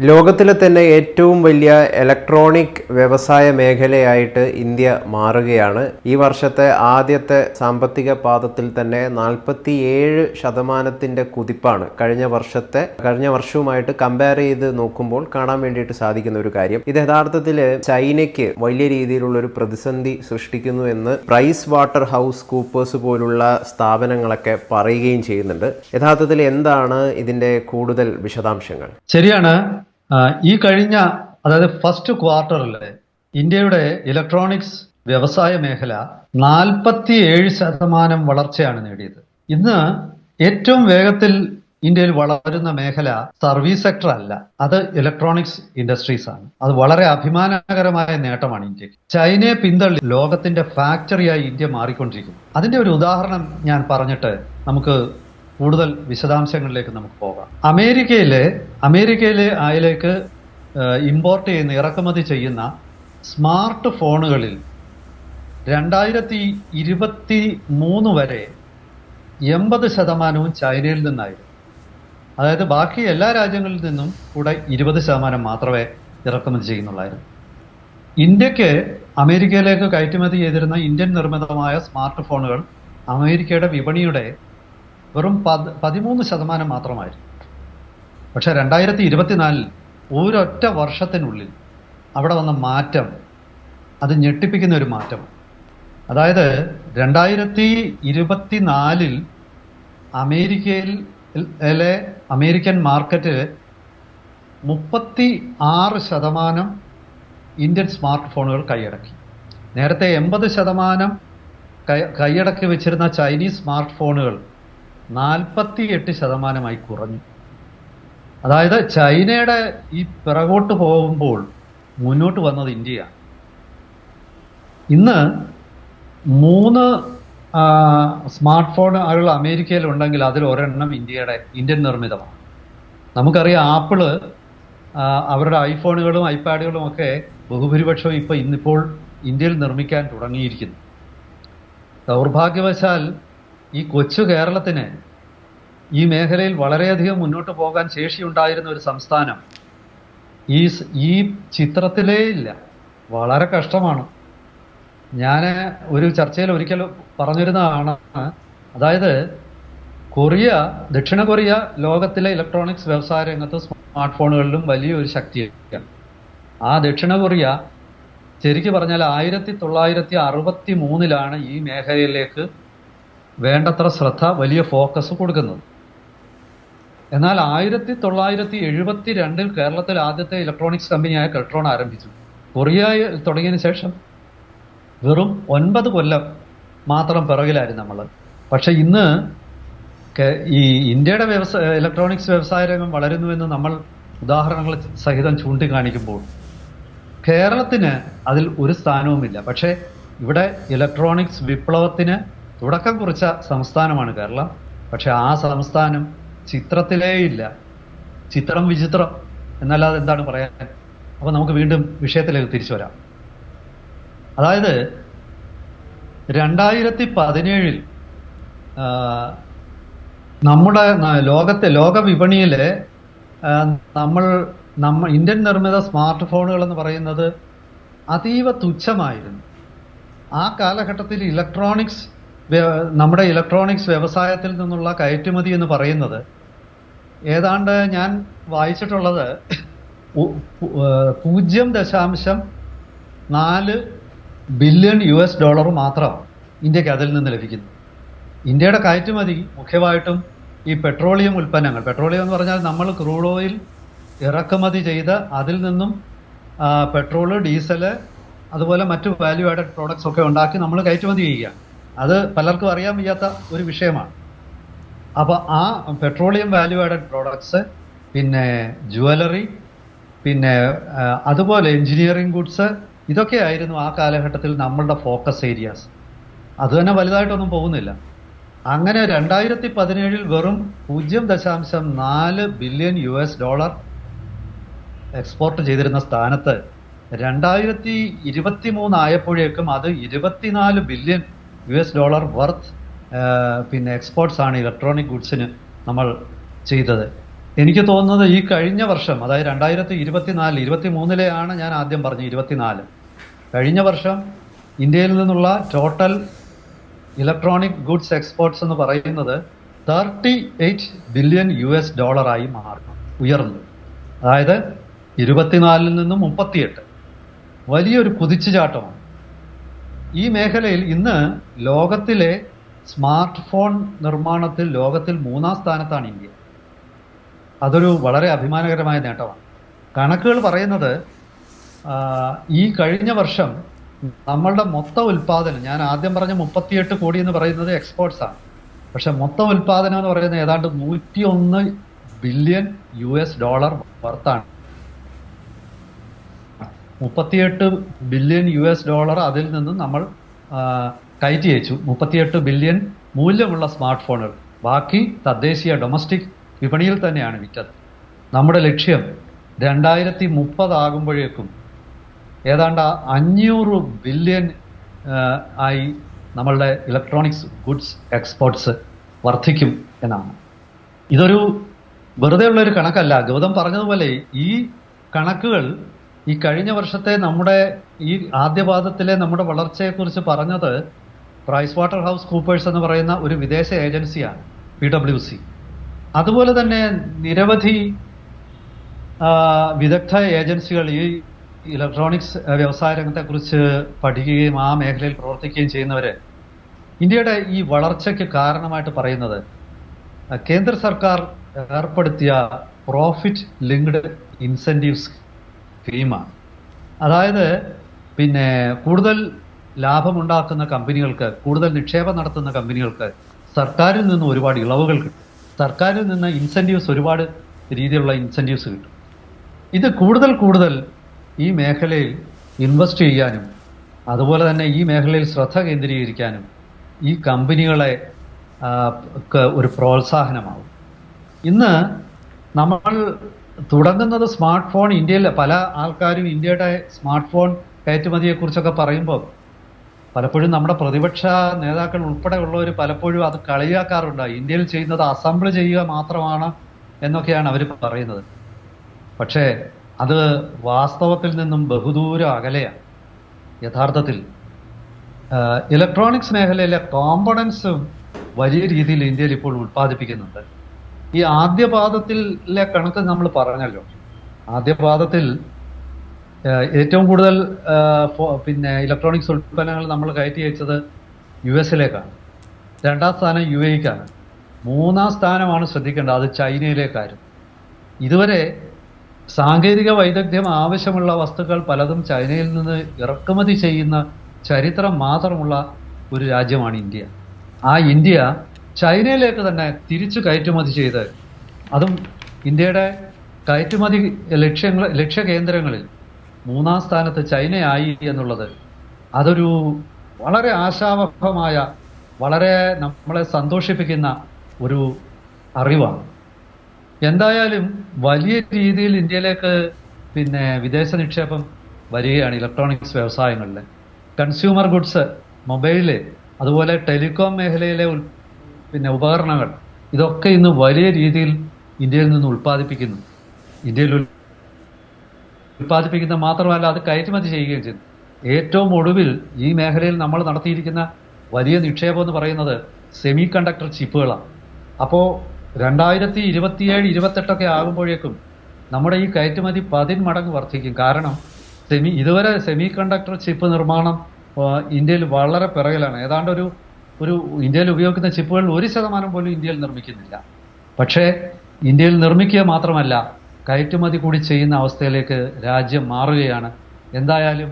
ലോകത്തിലെ തന്നെ ഏറ്റവും വലിയ ഇലക്ട്രോണിക് വ്യവസായ മേഖലയായിട്ട് ഇന്ത്യ മാറുകയാണ്. ഈ വർഷത്തെ ആദ്യത്തെ സാമ്പത്തിക പാദത്തിൽ തന്നെ നാൽപ്പത്തിയേഴ് ശതമാനത്തിന്റെ കുതിപ്പാണ് കഴിഞ്ഞ വർഷത്തെ കഴിഞ്ഞ വർഷവുമായിട്ട് കമ്പയർ ചെയ്ത് നോക്കുമ്പോൾ കാണാൻ വേണ്ടിയിട്ട് സാധിക്കുന്ന ഒരു കാര്യം. ഇത് യഥാർത്ഥത്തിൽ ചൈനയ്ക്ക് വലിയ രീതിയിലുള്ള ഒരു പ്രതിസന്ധി സൃഷ്ടിക്കുന്നു എന്ന് പ്രൈസ് വാട്ടർ ഹൗസ് കൂപ്പേഴ്സ് പോലുള്ള സ്ഥാപനങ്ങളൊക്കെ പറയുകയും ചെയ്യുന്നുണ്ട്. യഥാർത്ഥത്തിൽ എന്താണ് ഇതിന്റെ കൂടുതൽ വിശദാംശങ്ങൾ? ശരിയാണ്. ഈ കഴിഞ്ഞ അതായത് ഫസ്റ്റ് ക്വാർട്ടറിൽ ഇന്ത്യയുടെ ഇലക്ട്രോണിക്സ് വ്യവസായ മേഖല നാൽപ്പത്തിയേഴ് ശതമാനം വളർച്ചയാണ് നേടിയത്. ഇന്ന് ഏറ്റവും വേഗത്തിൽ ഇന്ത്യയിൽ വളരുന്ന മേഖല സർവീസ് സെക്ടർ അല്ല. അത് ഇലക്ട്രോണിക്സ് ഇൻഡസ്ട്രീസ് ആണ്. അത് വളരെ അഭിമാനകരമായ നേട്ടമാണ് ഇന്ത്യയ്ക്ക്. ചൈനയെ പിന്തള്ളി ലോകത്തിന്റെ ഫാക്ടറിയായി ഇന്ത്യ മാറിക്കൊണ്ടിരിക്കുന്നു. അതിന്റെ ഒരു ഉദാഹരണം ഞാൻ പറഞ്ഞിട്ട് നമുക്ക് കൂടുതൽ വിശദാംശങ്ങളിലേക്ക് നമുക്ക് പോകാം. അമേരിക്കയിലെ അമേരിക്കയിലെ അതിലേക്ക് ഇമ്പോർട്ട് ചെയ്യുന്ന ഇറക്കുമതി ചെയ്യുന്ന സ്മാർട്ട് ഫോണുകളിൽ രണ്ടായിരത്തി ഇരുപത്തി മൂന്ന് വരെ എൺപത് ശതമാനവും ചൈനയിൽ നിന്നായിരുന്നു. അതായത് ബാക്കി എല്ലാ രാജ്യങ്ങളിൽ നിന്നും കൂടെ ഇരുപത് ശതമാനം മാത്രമേ ഇറക്കുമതി ചെയ്യുന്നുള്ളായിരുന്നു. ഇന്ത്യയ്ക്ക് അമേരിക്കയിലേക്ക് കയറ്റുമതി ചെയ്തിരുന്ന ഇന്ത്യൻ നിർമ്മിതമായ സ്മാർട്ട് ഫോണുകൾ അമേരിക്കയുടെ വിപണിയുടെ വെറും പത് പതിമൂന്ന് ശതമാനം മാത്രമായിരുന്നു. പക്ഷേ രണ്ടായിരത്തി ഇരുപത്തിനാലിൽ ഒരൊറ്റ വർഷത്തിനുള്ളിൽ അവിടെ വന്ന മാറ്റം അത് ഞെട്ടിപ്പിക്കുന്ന ഒരു മാറ്റം. അതായത് രണ്ടായിരത്തി ഇരുപത്തിനാലിൽ അമേരിക്കയിൽ അമേരിക്കൻ മാർക്കറ്റ് മുപ്പത്തി ആറ് ശതമാനം ഇന്ത്യൻ സ്മാർട്ട് ഫോണുകൾ കൈയടക്കി. നേരത്തെ എൺപത് ശതമാനം കൈ കൈയടക്കി വെച്ചിരുന്ന ചൈനീസ് സ്മാർട്ട് ഫോണുകൾ നാൽപ്പത്തി എട്ട് ശതമാനമായി കുറഞ്ഞു. അതായത് ചൈനയുടെ ഈ പിറകോട്ട് പോകുമ്പോൾ മുന്നോട്ട് വന്നത് ഇന്ത്യയാണ്. ഇന്ന് മൂന്ന് സ്മാർട്ട് ഫോണുകൾ അമേരിക്കയിൽ ഉണ്ടെങ്കിൽ അതിൽ ഒരെണ്ണം ഇന്ത്യയുടെ ഇന്ത്യൻ നിർമ്മിതമാണ്. നമുക്കറിയാം ആപ്പിൾ അവരുടെ ഐഫോണുകളും ഐപാഡുകളും ഒക്കെ ബഹുഭൂരിപക്ഷം ഇപ്പോൾ ഇന്നിപ്പോൾ ഇന്ത്യയിൽ നിർമ്മിക്കാൻ തുടങ്ങിയിരിക്കുന്നു. ദൗർഭാഗ്യവശാൽ ഈ കൊച്ചു കേരളത്തിന് ഈ മേഖലയിൽ വളരെയധികം മുന്നോട്ട് പോകാൻ ശേഷിയുണ്ടായിരുന്ന ഒരു സംസ്ഥാനം ഈ ഈ ചിത്രത്തിലേ ഇല്ല. വളരെ കഷ്ടമാണ്. ഞാൻ ഒരു ചർച്ചയിൽ ഒരിക്കൽ പറഞ്ഞിരുന്നതാണ്. അതായത് കൊറിയ ദക്ഷിണ കൊറിയ ലോകത്തിലെ ഇലക്ട്രോണിക്സ് വ്യവസായ രംഗത്ത് സ്മാർട്ട് ഫോണുകളിലും വലിയൊരു ശക്തിയാണ്. ആ ദക്ഷിണ കൊറിയ ശരിക്കു പറഞ്ഞാൽ ആയിരത്തി തൊള്ളായിരത്തി അറുപത്തി മൂന്നിലാണ് ഈ മേഖലയിലേക്ക് വേണ്ടത്ര ശ്രദ്ധ വലിയ ഫോക്കസ് കൊടുക്കുന്നത്. എന്നാൽ ആയിരത്തി തൊള്ളായിരത്തി എഴുപത്തി രണ്ടിൽ കേരളത്തിൽ ആദ്യത്തെ ഇലക്ട്രോണിക്സ് കമ്പനിയായ കെൽട്രോൺ ആരംഭിച്ചു. കൊറിയയിൽ തുടങ്ങിയതിന് ശേഷം വെറും ഒൻപത് കൊല്ലം മാത്രം പിറകിലായിരുന്നു നമ്മൾ പക്ഷെ ഇന്ന് ഈ ഇന്ത്യയുടെ വ്യവസായ ഇലക്ട്രോണിക്സ് വ്യവസായ രംഗം വളരുന്നുവെന്ന് നമ്മൾ ഉദാഹരണങ്ങൾ സഹിതം ചൂണ്ടിക്കാണിക്കുമ്പോൾ കേരളത്തിന് അതിൽ ഒരു സ്ഥാനവുമില്ല. പക്ഷേ ഇവിടെ ഇലക്ട്രോണിക്സ് വിപ്ലവത്തിന് തുടക്കം കുറിച്ച സംസ്ഥാനമാണ് കേരളം. പക്ഷെ ആ സംസ്ഥാനം ചിത്രത്തിലേ ഇല്ല. ചിത്രം വിചിത്രം. എന്നല്ലാതെ എന്താണ് പറയാൻ? അപ്പൊ നമുക്ക് വീണ്ടും വിഷയത്തിലേക്ക് തിരിച്ചു വരാം. അതായത് രണ്ടായിരത്തി പതിനേഴിൽ നമ്മുടെ ലോകത്തെ ലോക വിപണിയിൽ നമ്മൾ നമ്മ ഇന്ത്യൻ നിർമ്മിത സ്മാർട്ട് ഫോണുകൾ എന്ന് പറയുന്നത് അതീവ തുച്ഛമായിരുന്നു. ആ കാലഘട്ടത്തിൽ ഇലക്ട്രോണിക്സ് നമ്മുടെ ഇലക്ട്രോണിക്സ് വ്യവസായത്തിൽ നിന്നുള്ള കയറ്റുമതി എന്ന് പറയുന്നത് ഏതാണ്ട് ഞാൻ വായിച്ചിട്ടുള്ളത് പൂജ്യം ദശാംശം നാല് ബില്യൺ യു എസ് ഡോളർ മാത്രം ഇന്ത്യയ്ക്ക് അതിൽ നിന്ന് ലഭിക്കുന്നു. ഇന്ത്യയുടെ കയറ്റുമതി മുഖ്യമായിട്ടും ഈ പെട്രോളിയം ഉൽപ്പന്നങ്ങൾ പെട്രോളിയം എന്ന് പറഞ്ഞാൽ നമ്മൾ ക്രൂഡ് ഓയിൽ ഇറക്കുമതി ചെയ്ത് അതിൽ നിന്നും പെട്രോൾ ഡീസൽ അതുപോലെ മറ്റു വാല്യൂ ആഡഡ് പ്രോഡക്ട്സ് ഒക്കെ ഉണ്ടാക്കി നമ്മൾ കയറ്റുമതി ചെയ്യുക അത് പലർക്കും അറിയാൻ വയ്യാത്ത ഒരു വിഷയമാണ്. അപ്പോൾ ആ പെട്രോളിയം വാല്യൂ ആഡഡ് പ്രോഡക്ട്സ് പിന്നെ ജുവലറി പിന്നെ അതുപോലെ എഞ്ചിനീയറിംഗ് ഗുഡ്സ് ഇതൊക്കെ ആയിരുന്നു ആ കാലഘട്ടത്തിൽ നമ്മളുടെ ഫോക്കസ് ഏരിയാസ് അത് തന്നെ വലുതായിട്ടൊന്നും പോകുന്നില്ല. അങ്ങനെ രണ്ടായിരത്തി പതിനേഴിൽ വെറും പൂജ്യം ദശാംശം നാല് billion U S dollar export ചെയ്തിരുന്ന സ്ഥാനത്ത് രണ്ടായിരത്തി ഇരുപത്തി മൂന്ന് ആയപ്പോഴേക്കും അത് ഇരുപത്തിനാല് billion U S dollar worth പിന്നെ എക്സ്പോർട്സ് ആണ് ഇലക്ട്രോണിക് ഗുഡ്സിന് നമ്മൾ ചെയ്തത്. എനിക്ക് തോന്നുന്നത് ഈ കഴിഞ്ഞ വർഷം അതായത് രണ്ടായിരത്തി ഇരുപത്തിനാല് ഇരുപത്തി മൂന്നിലെയാണ് ഞാൻ ആദ്യം പറഞ്ഞു ഇരുപത്തിനാല്. കഴിഞ്ഞ വർഷം ഇന്ത്യയിൽ നിന്നുള്ള ടോട്ടൽ ഇലക്ട്രോണിക് ഗുഡ്സ് എക്സ്പോർട്സ് എന്ന് പറയുന്നത് thirty eight billion U S ഡോളറായി മാറുന്നു ഉയർന്നു. അതായത് ഇരുപത്തിനാലിൽ നിന്നും മുപ്പത്തിയെട്ട്. വലിയൊരു കുതിച്ചുചാട്ടമാണ്. ഈ മേഖലയിൽ ഇന്ന് ലോകത്തിലെ സ്മാർട്ട് ഫോൺ നിർമ്മാണത്തിൽ ലോകത്തിൽ മൂന്നാം സ്ഥാനത്താണ് ഇന്ത്യ. അതൊരു വളരെ അഭിമാനകരമായ നേട്ടമാണ്. കണക്കുകൾ പറയുന്നത് ഈ കഴിഞ്ഞ വർഷം നമ്മളുടെ മൊത്തം ഉൽപാദനം ഞാൻ ആദ്യം പറഞ്ഞ മുപ്പത്തിയെട്ട് കോടി എന്ന് പറയുന്നത് എക്സ്പോർട്സ് ആണ്. പക്ഷെ മൊത്തം ഉൽപാദനം എന്ന് പറയുന്നത് ഏതാണ്ട് നൂറ്റി ഒന്ന് ബില്യൺ യു എസ് ഡോളർ വർത്താണ്. മുപ്പത്തിയെട്ട് ബില്യൺ യു എസ് ഡോളർ അതിൽ നിന്നും നമ്മൾ കയറ്റി അയച്ചു. മുപ്പത്തിയെട്ട് ബില്യൺ മൂല്യമുള്ള സ്മാർട്ട് ഫോണുകൾ. ബാക്കി തദ്ദേശീയ ഡൊമസ്റ്റിക് വിപണിയിൽ തന്നെയാണ് വിറ്റത്. നമ്മുടെ ലക്ഷ്യം രണ്ടായിരത്തി മുപ്പതാകുമ്പോഴേക്കും ഏതാണ്ട് അഞ്ഞൂറ് ബില്യൺ ആയി നമ്മളുടെ ഇലക്ട്രോണിക്സ് ഗുഡ്സ് എക്സ്പോർട്സ് വർദ്ധിക്കും എന്നാണ്. ഇതൊരു വെറുതെ ഉള്ള ഒരു കണക്കല്ല. ഗൗതം പറഞ്ഞതുപോലെ ഈ കണക്കുകൾ ഈ കഴിഞ്ഞ വർഷത്തെ നമ്മുടെ ഈ ആദ്യപാദത്തിലെ നമ്മുടെ വളർച്ചയെക്കുറിച്ച് പറഞ്ഞത് പ്രൈസ് വാട്ടർ ഹൗസ് കൂപ്പേഴ്സ് എന്ന് പറയുന്ന ഒരു വിദേശ ഏജൻസിയാണ് പി ഡബ്ല്യു സി. അതുപോലെ തന്നെ നിരവധി വിദഗ്ധ ഏജൻസികൾ ഈ ഇലക്ട്രോണിക്സ് വ്യവസായ രംഗത്തെക്കുറിച്ച് പഠിക്കുകയും ആ മേഖലയിൽ പ്രവർത്തിക്കുകയും ചെയ്യുന്നവര് ഇന്ത്യയുടെ ഈ വളർച്ചയ്ക്ക് കാരണമായിട്ട് പറയുന്നത് കേന്ദ്ര സർക്കാർ ഏർപ്പെടുത്തിയ പ്രോഫിറ്റ് ലിങ്ക്ഡ് ഇൻസെന്റീവ് സ്കീമാണ് അതായത് പിന്നെ കൂടുതൽ ലാഭമുണ്ടാക്കുന്ന കമ്പനികൾക്ക് കൂടുതൽ നിക്ഷേപം നടത്തുന്ന കമ്പനികൾക്ക് സർക്കാരിൽ നിന്ന് ഒരുപാട് ഇളവുകൾ കിട്ടും. സർക്കാരിൽ നിന്ന് ഇൻസെന്റീവ്സ് ഒരുപാട് രീതിയിലുള്ള ഇൻസെന്റീവ്സ് കിട്ടും. ഇത് കൂടുതൽ കൂടുതൽ ഈ മേഖലയിൽ ഇൻവെസ്റ്റ് ചെയ്യാനും അതുപോലെ തന്നെ ഈ മേഖലയിൽ ശ്രദ്ധ കേന്ദ്രീകരിക്കാനും ഈ കമ്പനികളെ ഒരു പ്രോത്സാഹനമാവും. ഇന്ന് നമ്മൾ തുടങ്ങുന്നത് സ്മാർട്ട് ഫോൺ ഇന്ത്യയിൽ പല ആൾക്കാരും ഇന്ത്യയുടെ സ്മാർട്ട് ഫോൺ കയറ്റുമതിയെക്കുറിച്ചൊക്കെ പറയുമ്പോൾ പലപ്പോഴും നമ്മുടെ പ്രതിപക്ഷ നേതാക്കൾ ഉൾപ്പെടെ ഉള്ളവർ പലപ്പോഴും അത് കളിയാക്കാറുണ്ട് ഇന്ത്യയിൽ ചെയ്യുന്നത് അസംബിൾ ചെയ്യുക മാത്രമാണ് എന്നൊക്കെയാണ് അവർ പറയുന്നത്. പക്ഷേ അത് വാസ്തവത്തിൽ നിന്നും ബഹുദൂരം അകലെയാണ്. യഥാർത്ഥത്തിൽ ഇലക്ട്രോണിക്സ് മേഖലയിലെ കോമ്പണൻസും വലിയ രീതിയിൽ ഇന്ത്യയിൽ ഇപ്പോൾ ഉത്പാദിപ്പിക്കുന്നുണ്ട് ഈ ആദ്യ പാദത്തിലെ കണക്ക് നമ്മൾ പറഞ്ഞല്ലോ. ആദ്യ പാദത്തിൽ ഏറ്റവും കൂടുതൽ പിന്നെ ഇലക്ട്രോണിക്സ് ഉൽപ്പന്നങ്ങൾ നമ്മൾ കയറ്റി അയച്ചത് യു എസിലേക്കാണ് രണ്ടാം സ്ഥാനം യു എക്കാണ് മൂന്നാം സ്ഥാനമാണ് ശ്രദ്ധിക്കേണ്ടത് അത് ചൈനയിലേക്കായിരുന്നു. ഇതുവരെ സാങ്കേതിക വൈദഗ്ധ്യം ആവശ്യമുള്ള വസ്തുക്കൾ പലതും ചൈനയിൽ നിന്ന് ഇറക്കുമതി ചെയ്യുന്ന ചരിത്രം മാത്രമുള്ള ഒരു രാജ്യമാണ് ഇന്ത്യ. ആ ഇന്ത്യ ചൈനയിലേക്ക് തന്നെ തിരിച്ചു കയറ്റുമതി ചെയ്ത് അതും ഇന്ത്യയുടെ കയറ്റുമതി ലക്ഷ്യങ്ങൾ ലക്ഷ്യ കേന്ദ്രങ്ങളിൽ മൂന്നാം സ്ഥാനത്ത് ചൈനയായി എന്നുള്ളത് അതൊരു വളരെ ആശാവഹമായ വളരെ നമ്മളെ സന്തോഷിപ്പിക്കുന്ന ഒരു അറിവാണ്. എന്തായാലും വലിയ രീതിയിൽ ഇന്ത്യയിലേക്ക് പിന്നെ വിദേശ നിക്ഷേപം വരികയാണ് ഇലക്ട്രോണിക്സ് വ്യവസായങ്ങളിൽ. കൺസ്യൂമർ ഗുഡ്സ് മൊബൈൽ അതുപോലെ ടെലികോം മേഖലയിലെ പിന്നെ ഉപകരണങ്ങൾ. ഇതൊക്കെ ഇന്ന് വലിയ രീതിയിൽ ഇന്ത്യയിൽ നിന്ന് ഉൽപ്പാദിപ്പിക്കുന്നു. ഇന്ത്യയിൽ ഉൽ- ഉൽപ്പാദിപ്പിക്കുന്ന മാത്രമല്ല അത് കയറ്റുമതി ചെയ്യുകയും ചെയ്യുന്നു. ഏറ്റവും ഒടുവിൽ ഈ മേഖലയിൽ നമ്മൾ നടത്തിയിരിക്കുന്ന വലിയ നിക്ഷേപം എന്ന് പറയുന്നത് സെമി കണ്ടക്ടർ ചിപ്പുകളാണ്. അപ്പോൾ രണ്ടായിരത്തി ഇരുപത്തിയേഴ് ഇരുപത്തെട്ടൊക്കെ ആകുമ്പോഴേക്കും നമ്മുടെ ഈ കയറ്റുമതി പതിന്മടങ്ങ് വർദ്ധിക്കും. കാരണം സെമി ഇതുവരെ സെമി കണ്ടക്ടർ ചിപ്പ് നിർമ്മാണം ഇന്ത്യയിൽ വളരെ പിറകിലാണ്. ഏതാണ്ട് ഒരു ഒരു ഇന്ത്യയിൽ ഉപയോഗിക്കുന്ന ചിപ്പുകൾ ഒരു ശതമാനം പോലും ഇന്ത്യയിൽ നിർമ്മിക്കുന്നില്ല. പക്ഷേ ഇന്ത്യയിൽ നിർമ്മിക്കുക മാത്രമല്ല കയറ്റുമതി കൂടി ചെയ്യുന്ന അവസ്ഥയിലേക്ക് രാജ്യം മാറുകയാണ്. എന്തായാലും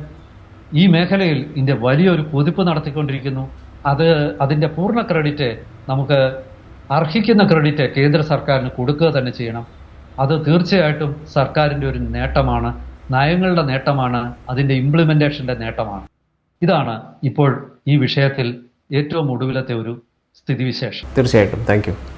ഈ മേഖലയിൽ ഇന്ത്യ വലിയൊരു കുതിപ്പ് നടത്തിക്കൊണ്ടിരിക്കുന്നു. അത് അതിന്റെ പൂർണ ക്രെഡിറ്റ് നമുക്ക് അർഹിക്കുന്ന ക്രെഡിറ്റ് കേന്ദ്ര സർക്കാരിന് കൊടുക്കുക തന്നെ ചെയ്യണം. അത് തീർച്ചയായിട്ടും സർക്കാരിന്റെ ഒരു നേട്ടമാണ്. നയങ്ങളുടെ നേട്ടമാണ്. അതിന്റെ ഇംപ്ലിമെന്റേഷന്റെ നേട്ടമാണ്. ഇതാണ് ഇപ്പോൾ ഈ വിഷയത്തിൽ ഏറ്റവും ഒടുവിലത്തെ ഒരു സ്ഥിതിവിശേഷം. തീർച്ചയായിട്ടും. താങ്ക്